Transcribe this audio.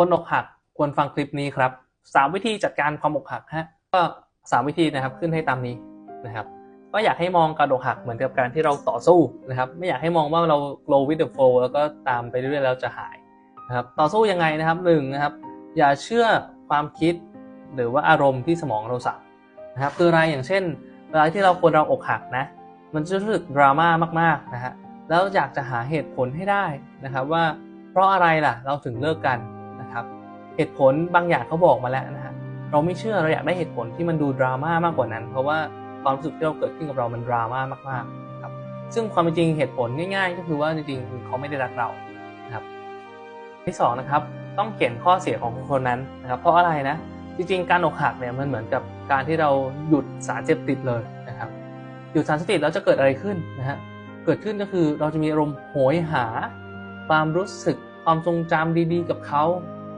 คนอกหักควรฟังคลิปนี้ครับสามวิธีจัดการความอกหักฮะก็สามวิธีนะครับขึ้นให้ตามนี้นะครับ ก็อยากให้มองการอกหักเหมือนกับการที่เราต่อสู้นะครับ ไม่อยากให้มองว่าเรา glow with the flow แล้วก็ตามไปเรื่อยๆแล้วจะหายนะครับต่อสู้ยังไงนะครับหนึ่งนะครับ อย่าเชื่อความคิดหรือว่าอารมณ์ที่สมองเราสั่งนะครับ คืออะไรอย่างเช่นเวลาที่เราคนเราอกหักนะ มันจะรู้สึกดราม่ามากๆนะฮะแล้วอยากจะหาเหตุผลให้ได้นะครับว่าเพราะอะไรล่ะเราถึงเลิกกัน เหตุผลบางอย่างเขาบอกมาแล้วนะฮะเราไม่เชื่อเราอยากได้เหตุผลที่มันดูดราม่ามากกว่านั้น เพราะว่าความรู้สึกที่เราเกิดขึ้นกับเรามันดราม่ามากๆครับซึ่งความจริงเหตุผลง่าย ๆ ก็คือว่าจริงๆเขาไม่ได้รักเรานะครับ ที่สองนะครับต้องเขียนข้อเสียของคนนั้นนะครับเพราะอะไรนะจริงๆ การอกหักเนี่ยมันเหมือนกับการที่เราหยุดสารเสพติดเลยนะครับหยุดสารเสพติดแล้วจะเกิดอะไรขึ้นนะฮะเกิดขึ้นก็คือเราจะมีอารมณ์โหยหา ความรู้สึกความทรงจำดีๆ กับเขา